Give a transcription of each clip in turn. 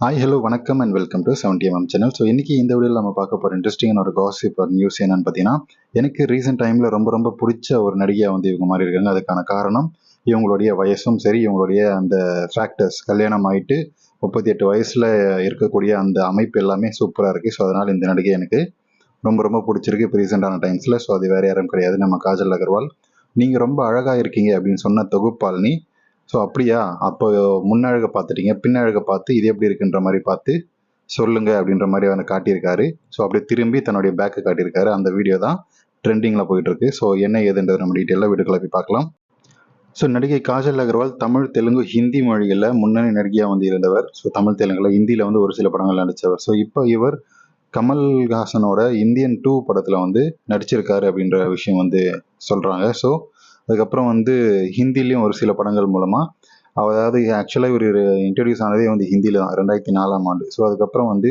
Hi hello வணக்கம் and welcome to seventy MM channel so இன்னைக்கு இந்த வீடியோவில் நம்ம பார்க்க போகிற இன்ட்ரெஸ்டிங்கான ஒரு காசிப் ஒரு நியூஸ் என்னன்னு பார்த்தீங்கன்னா எனக்கு ரீசெண்ட் டைமில் ரொம்ப ரொம்ப பிடிச்ச ஒரு நடிகையாக வந்து இவங்க மாதிரி இருக்காங்க. அதுக்கான காரணம் இவங்களுடைய வயசும் சரி இவங்களுடைய அந்த ஃபேக்டர்ஸ் கல்யாணம் ஆயிட்டு முப்பத்தி எட்டு வயசில் இருக்கக்கூடிய அந்த அமைப்பு எல்லாமே சூப்பராக இருக்குது ஸோ அதனால் இந்த நடிகை எனக்கு ரொம்ப ரொம்ப பிடிச்சிருக்கு இப்போ ரீசெண்டான டைம்ஸில் ஸோ அது வேறு யாரும் கிடையாது. நம்ம காஜல் அகர்வால். நீங்கள் ரொம்ப அழகாக இருக்கீங்க அப்படின்னு சொன்ன தொகுப்பாளினி ஸோ அப்படியா? அப்போ முன்னழகை பார்த்துட்டீங்க. பின்னழகை பார்த்து இது எப்படி இருக்குன்ற மாதிரி பார்த்து சொல்லுங்க அப்படின்ற மாதிரி அவனை காட்டியிருக்காரு. ஸோ அப்படியே திரும்பி தன்னுடைய பேக்கை காட்டியிருக்காரு. அந்த வீடியோ தான் ட்ரெண்டிங்கில் போயிட்டு இருக்கு ஸோ என்ன ஏதுன்றது நம்ம டீட்டெயிலாக வீடுகளை போய் பார்க்கலாம். ஸோ நடிகை காஜல் அகர்வால் தமிழ் தெலுங்கு ஹிந்தி மொழிகளில் முன்னணி நடிகையாக வந்து இருந்தவர். ஸோ தமிழ் தெலுங்குல ஹிந்தியில் வந்து ஒரு சில படங்கள் நடித்தவர் ஸோ இப்போ இவர் கமல்ஹாசனோட இந்தியன் டூ படத்தில் வந்து நடிச்சிருக்காரு அப்படின்ற விஷயம் வந்து சொல்கிறாங்க ஸோ அதுக்கப்புறம் வந்து ஹிந்திலையும் ஒரு சில படங்கள் மூலமாக அதாவது ஆக்சுவலாக இவர் இன்ட்ரடியூஸ் ஆனதே வந்து ஹிந்தியில் தான் ரெண்டாயிரத்தி நாலாம் ஆண்டு. ஸோ அதுக்கப்புறம் வந்து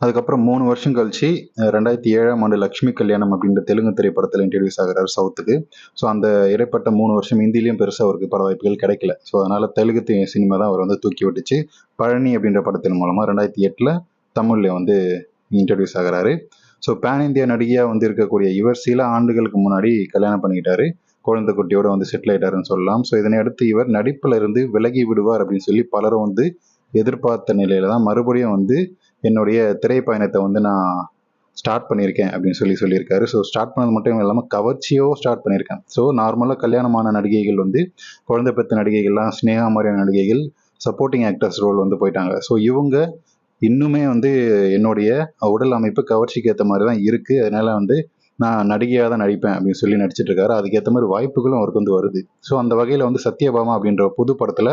அதுக்கப்புறம் மூணு வருஷம் கழிச்சு ரெண்டாயிரத்தி ஏழாம் ஆண்டு லக்ஷ்மி கல்யாணம் அப்படின்ற தெலுங்கு திரைப்படத்தில் இன்ட்ரடியூஸ் ஆகிறார் சவுத்துக்கு. ஸோ அந்த இடைப்பட்ட மூணு வருஷம் ஹிந்திலையும் பெருசாக அவருக்கு பட வாய்ப்புகள் கிடைக்கல. ஸோ அதனால் தெலுங்கு சினிமா தான் அவர் வந்து தூக்கி விட்டுச்சு. பழனி அப்படின்ற படத்தின் மூலமாக ரெண்டாயிரத்தி எட்டில் தமிழில் வந்து இன்ட்ரடியூஸ் ஆகிறாரு. ஸோ பேன் இந்தியா நடிகையாக வந்து இருக்கக்கூடிய இவர் சில ஆண்டுகளுக்கு முன்னாடி கல்யாணம் பண்ணிக்கிட்டாரு. குழந்தை குட்டியோட வந்து செட்டில் ஆயிட்டாருன்னு சொல்லலாம். ஸோ இதனை அடுத்து இவர் நடிப்பில் இருந்து விலகி விடுவார் அப்படின்னு சொல்லி பலரும் வந்து எதிர்பார்த்த நிலையில தான் மறுபடியும் வந்து என்னுடைய திரைப்பயணத்தை வந்து நான் ஸ்டார்ட் பண்ணியிருக்கேன் அப்படின்னு சொல்லி சொல்லியிருக்காரு. ஸோ ஸ்டார்ட் பண்ணது மட்டும் இல்லாமல் கவர்ச்சியோ ஸ்டார்ட் பண்ணியிருக்கேன். ஸோ நார்மலாக கல்யாணமான நடிகைகள் வந்து குழந்தை பெற்ற நடிகைகள்லாம் ஸ்னேகா மாதிரியான நடிகைகள் சப்போர்ட்டிங் ஆக்டர்ஸ் ரோல் வந்து போயிட்டாங்க. ஸோ இவங்க இன்னுமே வந்து என்னுடைய உடல் அமைப்பு கவர்ச்சிக்கு ஏற்ற மாதிரி தான் இருக்குது அதனால வந்து நான் நடிகையாக தான் நடிப்பேன் அப்படின்னு சொல்லி நடிச்சிட்டு இருக்காரு அதுக்கேற்ற மாதிரி வாய்ப்புகளும் அவருக்கு வந்து வருது. ஸோ அந்த வகையில் வந்து சத்யபாமா அப்படின்ற புது படத்தில்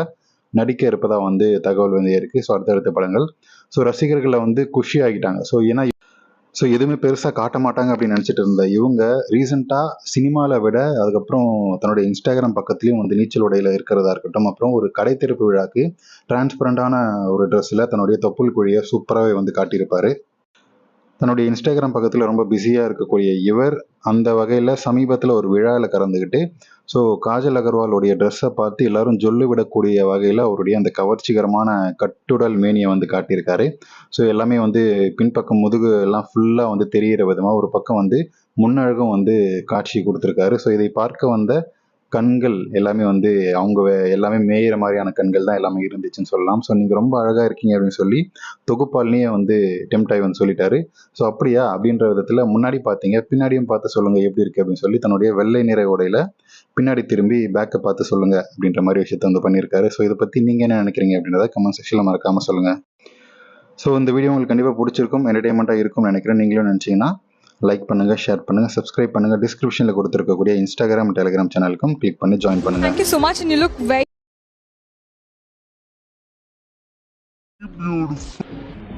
நடிக்க இருப்பதாக வந்து தகவல் வந்து இருக்கு. ஸோ அடுத்தடுத்த படங்கள். ஸோ ரசிகர்களை வந்து குஷி ஆகிட்டாங்க. ஸோ ஏன்னா ஸோ எதுவுமே பெருசாக காட்ட மாட்டாங்க அப்படின்னு நினச்சிட்டு இருந்த இவங்க ரீசெண்டாக சினிமாவில் விட அதுக்கப்புறம் தன்னுடைய இன்ஸ்டாகிராம் பக்கத்துலேயும் வந்து நீச்சல் உடையில் இருக்கிறதா இருக்கட்டும் அப்புறம் ஒரு கடை திறப்பு விழாக்கு டிரான்ஸ்பரண்டான ஒரு ட்ரெஸ்ஸில் தன்னுடைய தொப்புள் குழியை சூப்பராகவே வந்து காட்டியிருப்பாரு. தன்னுடைய இன்ஸ்டாகிராம் பக்கத்தில் ரொம்ப பிஸியாக இருக்கக்கூடிய இவர் அந்த வகையில் சமீபத்தில் ஒரு விழாவில் கலந்துக்கிட்டு ஸோ காஜல் அகர்வாலுடைய ட்ரெஸ்ஸை பார்த்து எல்லாரும் ஜொல்லு விடக்கூடிய வகையில் அவருடைய அந்த கவர்ச்சிகரமான கட்டுடல் மேனியை வந்து காட்டியிருக்காரு. ஸோ எல்லாமே வந்து பின்பக்கம் முதுகு எல்லாம் ஃபுல்லாக வந்து தெரிகிற விதமாக ஒரு பக்கம் வந்து முன்னழகும் வந்து காட்சி கொடுத்துருக்காரு. ஸோ இதை பார்க்க வந்த கண்கள் எல்லாமே வந்து அவங்க எல்லாமே மேயிற மாதிரியான கண்கள் தான் எல்லாமே இருந்துச்சுன்னு சொல்லலாம். ஸோ நீங்கள் ரொம்ப அழகாக இருக்கீங்க அப்படின்னு சொல்லி தொகுப்பாளினியே வந்து டெம்டாய் வந்து சொல்லிட்டாரு. ஸோ அப்படியா? அப்படின்ற விதத்தில் முன்னாடி பார்த்தீங்க பின்னாடியும் பார்த்து சொல்லுங்கள் எப்படி இருக்குது அப்படின்னு சொல்லி தன்னுடைய வெள்ளை நிற உடையில பின்னாடி திரும்பி பேக்கை பார்த்து சொல்லுங்கள் அப்படின்ற மாதிரி விஷயத்த வந்து பண்ணியிருக்காரு. ஸோ இதை பற்றி நீங்கள் என்ன நினைக்கிறீங்க அப்படின்றத கமெண்ட் செக்ஷனில் மறக்காமல் சொல்லுங்கள் ஸோ இந்த வீடியோ உங்களுக்கு கண்டிப்பாக பிடிச்சிருக்கும் என்டர்டைன்மெண்ட்டாக இருக்கும்னு நினைக்கிறேன். நீங்களும் நினச்சிங்கன்னா லைக் பண்ணுங்கள் ஷேர் பண்ணுங்கள் சப்ஸ்கிரைப் பண்ணுங்கள் டிஸ்கிரிப்ஷனில் கொடுத்துருக்கக்கூடிய இன்ஸ்டாகிராம் டெலிகிராம் சேனலுக்கும் கிளிக் பண்ணி ஜாயின் பண்ணுங்கள் Thank you so much, and you look very beautiful.